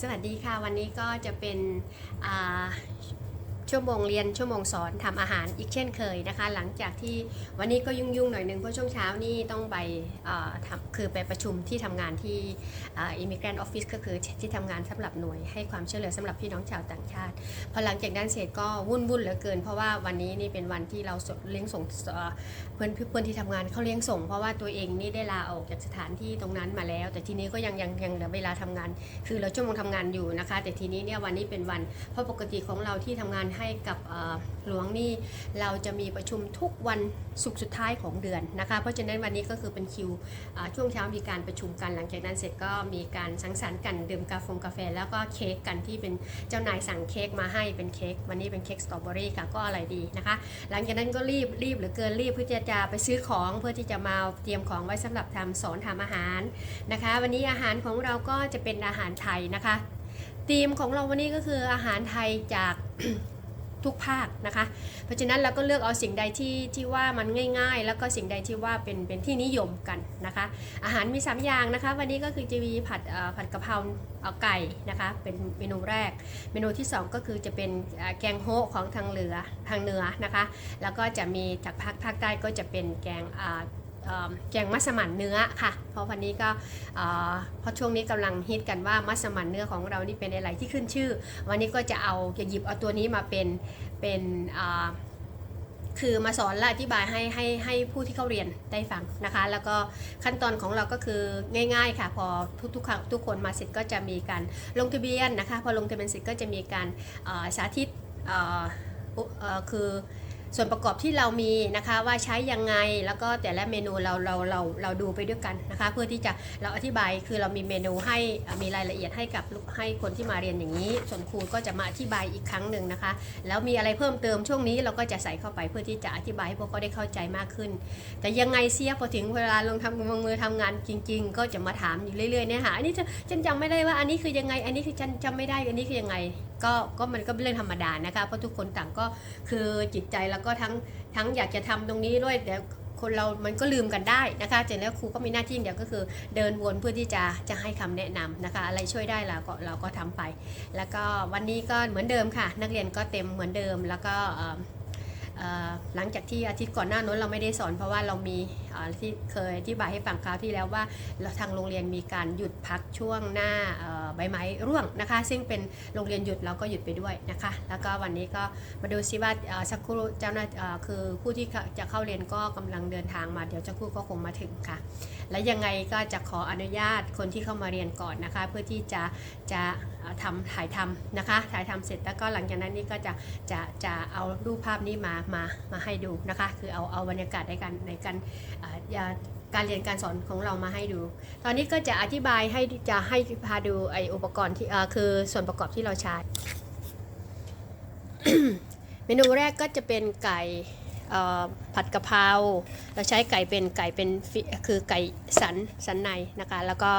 สวัสดีค่ะ วันนี้ก็จะเป็นอ่า ชั่วโมงเรียนชั่วโมงสอนทำอาหารอีกเช่นเคยนะคะ หลังจากที่วันนี้ก็ยุ่งๆหน่อยหนึ่งเพราะช่วงเช้านี่ต้องไปคือไปประชุมที่ทำงานที่อิมิเกรนต์ออฟฟิศก็คือที่ทำงานสำหรับหน่วยให้ความช่วยเหลือสำหรับพี่น้องชาวต่างชาติ พอหลังจากนั้นเสร็จก็วุ่นวุ่นๆเหลือเกิน เพราะว่าวันนี้นี่เป็นวันที่เราเลี้ยงส่งเอ่อเพื่อนเพื่อนที่ทำงานเขาเลี้ยงส่ง เพราะว่าตัวเองนี่ได้ลาออกจากสถานที่ตรงนั้นมาแล้ว แต่ทีนี้ก็ยังยังยังเหลือเวลาทำงาน คือเราชั่วโมงทำงานอยู่นะคะ แต่ทีนี้เนี่ยวันนี้เป็นวันเพราะปกติของเราที่ทำงานให้กับหลวงนี่เราจะมีประชุมทุกวันศุกร์สุดท้ายของเดือนนะคะ เพราะฉะนั้นวันนี้ก็คือเป็นคิวช่วงเช้ามีการประชุมกันหลังจากนั้นเสร็จก็มีการสังสรรค์กันดื่มกาแฟกาแฟ แล้วก็เค้กกันที่เป็นเจ้านายสั่งเค้กมาให้เป็นเค้กวันนี้เป็นเค้กสตรอเบอรี่ค่ะก็อร่อยดีนะคะ หลังจากนั้นก็รีบรีบหลือเกินรีบเพื่อที่จะไปซื้อของเพื่อที่จะมาเตรียมของไว้สำหรับทำสอนทำอาหารนะคะ วันนี้อาหารของเราก็จะเป็นอาหารไทยนะคะธีมของเราวันนี้ก็คืออาหารไทยจาก ทุกภาคนะคะ เพราะฉะนั้นเราก็เลือกเอาสิ่งใดที่ที่ว่ามันง่าย ๆ แล้วก็สิ่งใดที่ว่าเป็นเป็นที่นิยมกันนะคะ อาหารมี 3 อย่างนะคะ วันนี้ก็คือจะมีผัดผัดกะเพราเอ่อไก่นะคะเป็นเมนูแรก เมนูที่ 2 ก็คือจะเป็นแกงโฮของทางเหลือทางเหนือนะคะ แล้วก็จะมีจากภาคภาคใต้ก็จะเป็นแกง แกงมัสมั่นเนื้อค่ะ เพราะวันนี้ก็เพราะช่วงนี้กำลังฮิตกันว่ามัสมั่นเนื้อของเรานี่เป็นอะไรที่ขึ้นชื่อ วันนี้ก็จะเอาจะหยิบเอาตัวนี้มาเป็นเป็นคือมาสอนและอธิบายให้ให้ให้ผู้ที่เข้าเรียนได้ฟังนะคะ แล้วก็ขั้นตอนของเราก็คือง่าย ๆ ค่ะ พอทุกทุกครั้งทุกคนมาเสร็จก็จะมีการลงทะเบียนนะคะ พอลงทะเบียนเสร็จก็จะมีการสาธิตคือ ส่วนประกอบที่เรามีนะคะว่าใช้ยังไงแล้วก็แต่ละเมนูเราเราเราเราดูไปด้วยกันนะคะ เพื่อที่จะเราอธิบายคือเรามีเมนูให้มีรายละเอียดให้กับให้คนที่มาเรียนอย่างนี้ ส่วนครูก็จะมาอธิบายอีกครั้งหนึ่งนะคะ แล้วมีอะไรเพิ่มเติมช่วงนี้เราก็จะใส่เข้าไปเพื่อที่จะอธิบายให้พวกเขาได้เข้าใจมากขึ้น แต่ยังไงเสียพอถึงเวลาลงทำลงมือทำงานจริง ๆ ก็จะมาถามอยู่เรื่อยๆเนี่ยค่ะอันนี้ฉันจำไม่ได้ว่าอันนี้คือยังไง อันนี้คือฉันจำไม่ได้อันนี้คือยังไง ก็ก็มันก็เป็นเรื่องธรรมดานะคะเพราะทุกคนต่างก็คือจิตใจแล้วก็ทั้งทั้งอยากจะทำตรงนี้ด้วยแต่คนเรามันก็ลืมกันได้นะคะเสร็จแล้วครูก็มีหน้าที่เดียวก็คือเดินวนเพื่อที่จะจะให้คำแนะนำนะคะ อะไรช่วยได้เราก็เราก็ทำไป แล้วก็วันนี้ก็เหมือนเดิมค่ะ นักเรียนก็เต็มเหมือนเดิมแล้วก็ หลังจากที่อาทิตย์ก่อนหน้านั้นเราไม่ได้สอนเพราะว่าเรามีที่เคยอธิบายให้ฟังคราวที่แล้วว่าเราทางโรงเรียนมีการหยุดพักช่วงหน้าใบไม้ร่วงนะคะ ซึ่งเป็นโรงเรียนหยุดเราก็หยุดไปด้วยนะคะ แล้วก็วันนี้ก็มาดูซิว่าเอ่อสักครู่เจ้าหน้าคือผู้ที่จะเข้าเรียนก็กำลังเดินทางมาเดี๋ยวสักครู่ก็คงมาถึงค่ะ และยังไงก็จะขออนุญาตคนที่เข้ามาเรียนก่อนนะคะ เพื่อที่จะจะ ทำถ่ายทำนะคะ ถ่ายทำเสร็จแล้วก็หลังจากนั้นนี่ก็จะจะจะเอารูปภาพนี้มามามาให้ดูนะคะ คือเอาเอาบรรยากาศในการในการการเรียนการสอนของเรามาให้ดู ตอนนี้ก็จะอธิบายให้จะให้พาดูไออุปกรณ์ที่คือส่วนประกอบที่เราใช้ เมนูแรกก็จะเป็นไก่ ผัดกะเพราเราใช้ไก่เป็นไก่เป็นคือไก่สันสันในนะคะ แล้วก็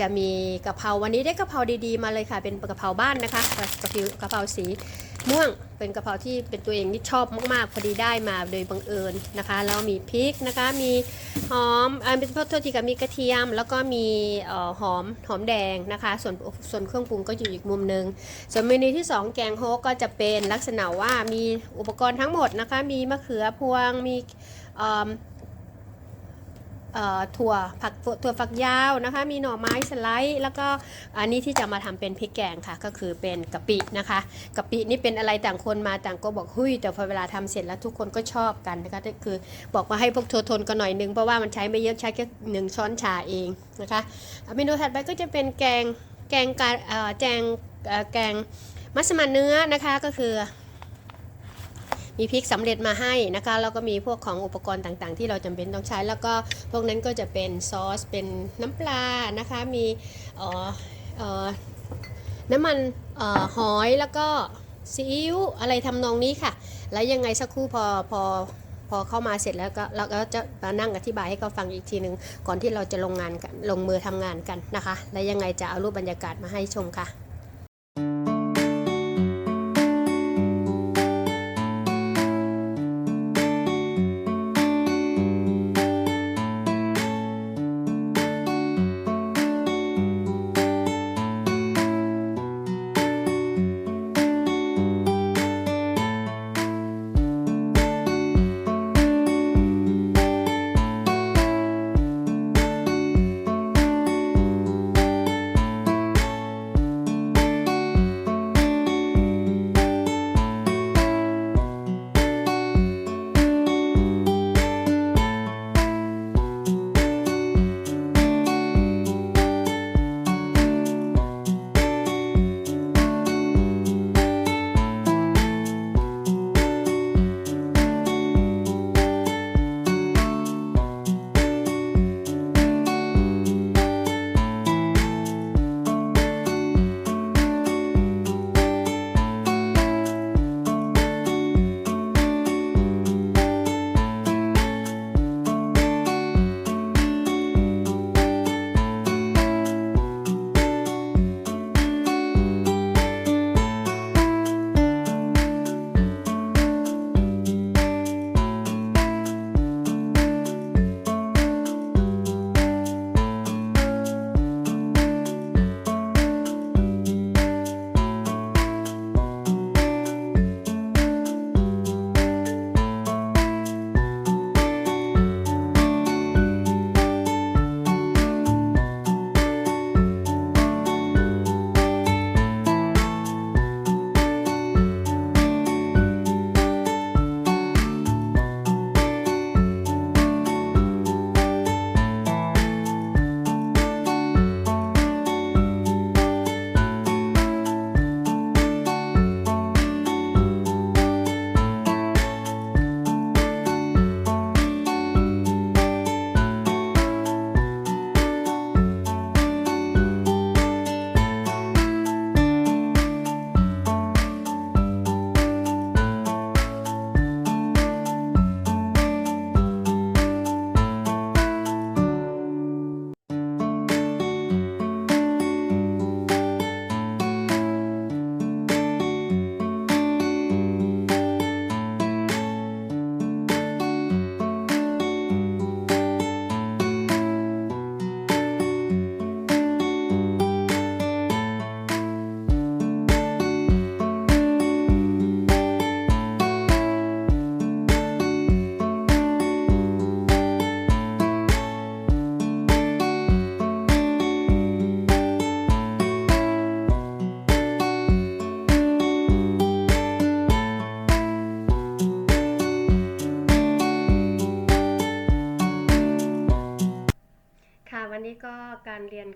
จะมีกะเพราวันนี้ได้กะเพราดีๆมาเลยค่ะ เป็นกะเพราบ้านนะคะกะเพรากะเพราสี ม่วงเป็นกะเพราที่เป็นตัวเองที่ชอบมากๆ พอดีได้มาโดยบังเอิญนะคะแล้วมีพริกนะคะมีหอมอ่าเป็นโทษทีกับมีกระเทียม แล้วก็มีออหอมหอมแดงนะคะ ส่วนส่วนเครื่องปรุงก็อยู่อีกมุมหนึ่งส่วนเมนูที่ 2 แกงโฮกก็จะเป็นลักษณะว่ามีอุปกรณ์ทั้งหมดนะคะ มีมะเขือพวงมีออ ถั่วผักถั่วฝักยาวนะคะ มีหน่อไม้สไลด์ แล้วก็อันนี้ที่จะมาทำเป็นพริกแกงค่ะ ก็คือเป็นกะปินะคะกะปินี่เป็นอะไรต่างคนมาต่างก็บอกหุยแต่พอเวลาทำเสร็จแล้วทุกคนก็ชอบกันนะคะก็คือบอกมาให้พวกเธอทนกันหน่อยนึงเพราะว่ามันใช้ไม่เยอะใช้แค่หนึ่งช้อนชาเองนะคะเมนูถัดไปก็จะเป็นแกงแกงกะแจงแกงมัสมั่นเนื้อนะคะก็คือ มีพริกสำเร็จมาให้นะคะแล้วก็มีพวกของอุปกรณ์ต่างๆ ที่เราจำเป็นต้องใช้ แล้วก็พวกนั้นก็จะเป็นซอสเป็นน้ำปลานะคะมีอ่อเอ่อน้ำมันออหอยแล้วก็ซีอิ๊วอะไรทำนองนี้ค่ะ แล้วยังไงสักครู่พอพอพอเข้ามาเสร็จแล้วก็เราก็จะมานั่งอธิบายให้เขาฟังอีกทีหนึ่งก่อนที่เราจะลงงานกันลงมือทำงานกันนะคะ แล้วยังไงจะเอารูปบรรยากาศมาให้ชมค่ะ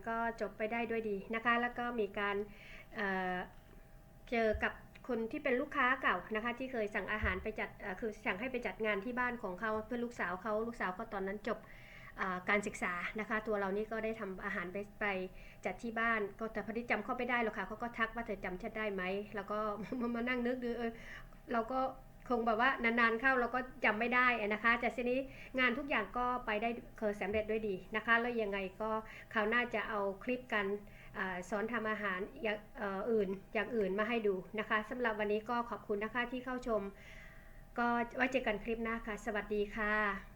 ก็จบไปได้ด้วยดีนะคะ แล้วก็มีการเเจอกับคนที่เป็นลูกค้าเก่านะคะ ที่เคยสั่งอาหารไปจัดคือสั่งให้ไปจัดงานที่บ้านของเขาเพื่อลูกสาวเขาลูกสาวเขาตอนนั้นจบการศึกษานะคะ ตัวเรานี่ก็ได้ทำอาหารไปไปจัดที่บ้าน ก็แต่พอดีจำเขาไม่ได้หรอกค่ะเขาก็ทักว่าเธอจำฉันได้ไหมแล้วก็มานั่งนึกดูเออเราก็ คงแบบว่านานๆเข้าเราก็จำไม่ได้นะคะ แต่ทีนี้งานทุกอย่างก็ไปได้เคยสำเร็จด้วยดีนะคะ แล้วยังไงก็คราวหน้าจะเอาคลิปกันอสอนทำอาหารอย่างอออื่นอย่างอื่นมาให้ดูนะคะสำหรับวันนี้ก็ขอบคุณนะคะที่เข้าชม ก็ไว้เจอกันคลิปหน้าค่ะ สวัสดีค่ะ